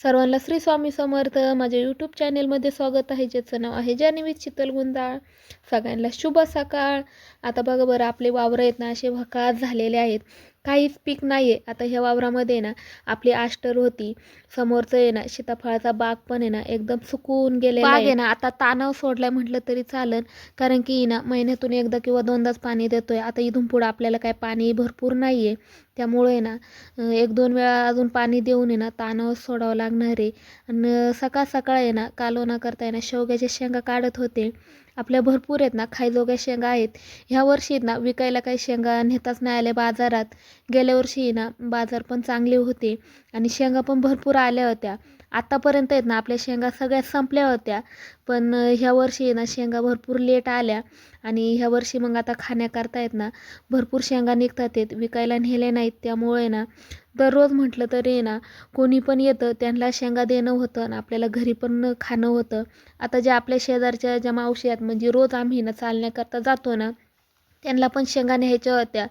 सर्वांना श्री स्वामी समर्थ. माझ्या यूट्यूब चॅनेलमध्ये स्वागत आहे ज्याचं नाव आहे जान्हवी शीतल सगळ्यांना शुभ सकाळ. आता बघा बरं आपले वावरं आहेत ना असे भकास झालेले आहेत. काहीच पीक नाही आहे आता ह्या वावरामध्ये ना आपली आष्टर होती. समोरचं आहे ना सीताफळाचा बाग पण आहे ना एकदम सुकून गेलेला आहे. ना आता ताणव सोडलाय म्हटलं तरी चालन कारण की ना महिन्यातून एकदा किंवा दोनदाच पाणी देतोय. आता इथून पुढं आपल्याला काय पाणी भरपूर नाही आहे त्यामुळे ना एक दोन वेळा अजून पाणी देऊन आहे ना तानावर सोडावं लागणार आहे. आणि सकाळ सकाळ आहे ना कालवणा करता आहे ना शेवग्याच्या शेंगा काढत होते. आपल्या भरपूर आहेत ना खायजोग्या शेंगा आहेत. ह्या वर्षी ना विकायला काही शेंगा नेताच नाही आल्या बाजारात. गेल्या वर्षी ना बाजार पण चांगले होते. आणि शेंगा पण भरपूर आल्या होत्या. आत्तापर्यंत आहेत ना आपल्या शेंगा सगळ्या संपल्या होत्या. पण ह्या वर्षी ना शेंगा भरपूर लेट आल्या. आणि ह्या वर्षी मग आता खाण्याकरता आहेत ना भरपूर शेंगा निघतात आहेत विकायला नेल्या नाहीत. त्यामुळे ना दररोज म्हटलं तरी आहे ना कोणी पण येतं त्यांना शेंगा देणं होतं आणि आपल्याला घरी पण खाणं होतं. आता ज्या आपल्या शेजारच्या ज्या मावशी आहेत म्हणजे रोज आम्ही ना चालण्याकरता जातो ना त्यांना पण शेंगा न्यायच्या होत्या.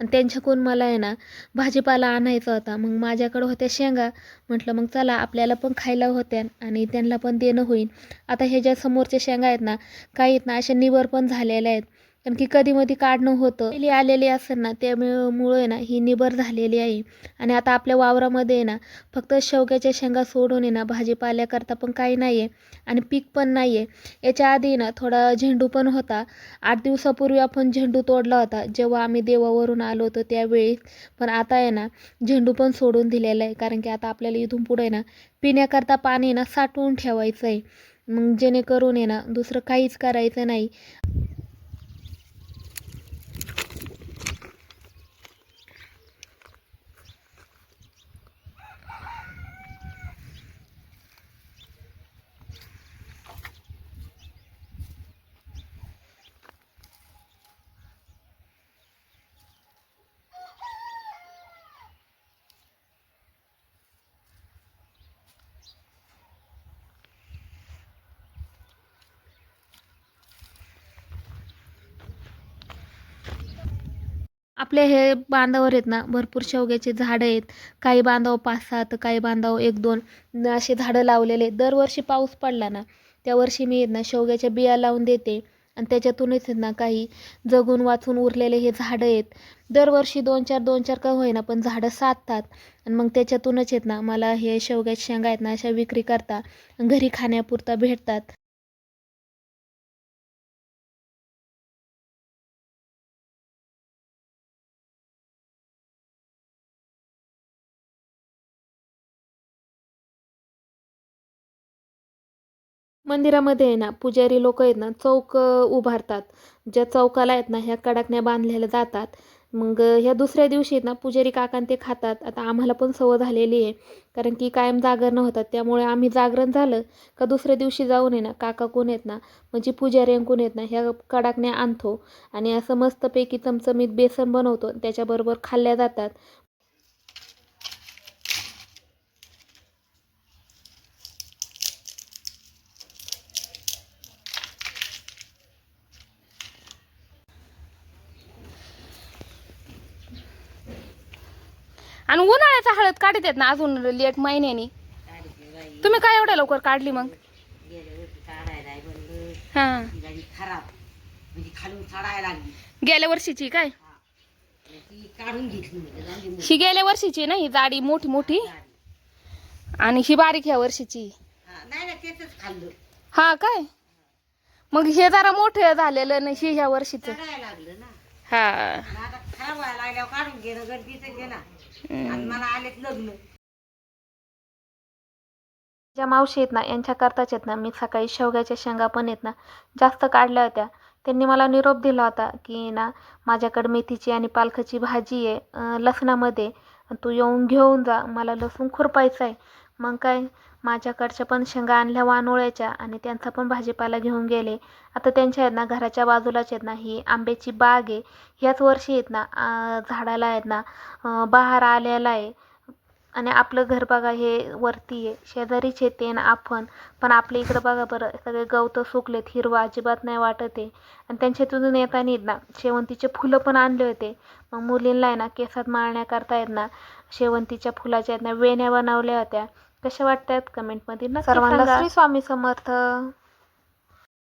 आणि त्यांच्याकडून मला आहे ना भाजीपाला आणायचा होता. मग माझ्याकडं होत्या शेंगा. म्हटलं मग चला आपल्याला पण खायला होत्या आणि त्यांना पण देणं होईल. आता हे ज्या समोरच्या शेंगा आहेत ना काही आहेत ना अशा निवर पण झालेल्या आहेत. कारण की कधी मधी काढणं होतं. पहिली आलेली असेल ना त्यामुळे ना ही निबर झालेली आहे. आणि आता आपल्या वावरामध्ये आहे ना फक्त शेवग्याच्या शेंगा सोडून आहे ना भाजीपाल्याकरता पण काही नाही आहे आणि पीक पण नाही आहे याच्या आधी ना थोडा झेंडू पण होता. आठ दिवसापूर्वी आपण झेंडू तोडला होता. जेव्हा आम्ही देवावरून आलो होतो त्यावेळी. पण आता आहे ना झेंडू पण सोडून दिलेला आहे. कारण की आता आपल्याला इथून पुढे ना पिण्याकरता पाणी ना साठवून ठेवायचं आहे मग जेणेकरून आहे ना दुसरं काहीच करायचं नाही. आपले हे बांधावर आहेत ना भरपूर शेवग्याचे झाडं आहेत. काही बांधाव पाच सहा तर काही बांधाव एक दोन असे झाडं लावलेले दरवर्षी पाऊस पडला ना त्या वर्षी मी आहेत ना शेवग्याच्या बिया लावून देते. आणि त्याच्यातूनच आहेत ना काही जगून वाचून उरलेले हे झाडं आहेत. दरवर्षी दोन चार दोन चार का होईना पण झाडं साधतात. आणि मग त्याच्यातूनच आहेत ना मला हे शेवग्याच्या शेंगा आहेत ना अशा विक्री करता घरी खाण्यापुरता भेटतात. मंदिरामध्ये आहे ना पुजारी लोक आहेत ना चौक उभारतात. ज्या चौकाला आहेत ना ह्या कडाकण्या बांधलेल्या जातात. मग ह्या दुसऱ्या दिवशी आहेत ना पुजारी काकां ते खातात. आता आम्हाला पण सवय झालेली आहे. कारण की कायम जागरण होतात. त्यामुळे आम्ही जागरण झालं का दुसऱ्या दिवशी जाऊन आहे ना काका कोण आहेत ना म्हणजे पुजाऱ्यांकडून आहेत ना ह्या कडाकण्या आणतो. आणि असं मस्तपैकी चमचमीत बेसन बनवतो त्याच्याबरोबर खाल्ल्या जातात. आणि उन्हाळ्याचा हळद काढत आहेत ना अजून लेट महिन्यानी. तुम्ही काय एवढ्या लवकर काढली मग? हा. गेल्या वर्षीची काय? ही गेल्या वर्षीची ना ही जाडी मोठी मोठी. आणि ही बारीक ह्या वर्षीची. हा, काय? मग हे जरा मोठं झालेलं नाही ही ह्या वर्षीचं. लागलं ना हा. आणि आता खराब व्हायला लागल्यावर काढून घेणं गरजेचं घे ना. आणि मला आलेत लग्न. ज्या मावशी आहेत ना यांच्याकरताच आहेत ना मी सकाळी शेवग्याच्या शेंगा पण आहेत ना जास्त काढल्या होत्या. त्यांनी मला निरोप दिला होता की ना माझ्याकडे मेथीची आणि पालकाची भाजी आहे लसणामध्ये. तू येऊन घेऊन जा मला लसूण खुरपायचं आहे. मग काय माझ्याकडच्या पण शेंगा आणल्या वानोळ्याच्या आणि त्यांचा पण भाजीपाला घेऊन गेले. आता त्यांच्या आहेत ना घराच्या बाजूलाच आहेत ना ही आंब्याची बाग आहे. ह्याच वर्षी आहेत ना झाडाला आहेत ना बहार आलेला आहे. आणि आपलं घर बघा हे वरती आहे. शेजारीच येते आणि आपण. पण आपल्या इकडं बघा बरं सगळे गवतं सुकलेत हिरवं अजिबात नाही वाटत आहे. आणि त्यांच्यातून येताना ना शेवंतीचे फुलं पण आणले होते. मग मुलींना आहे ना केसात माळण्याकरता आहेत ना शेवंतीच्या फुलाच्या आहेत ना वेण्या बनवल्या होत्या. कशा वाटतात कमेंटमध्ये नक्की सर्वांना श्री स्वामी समर्थ.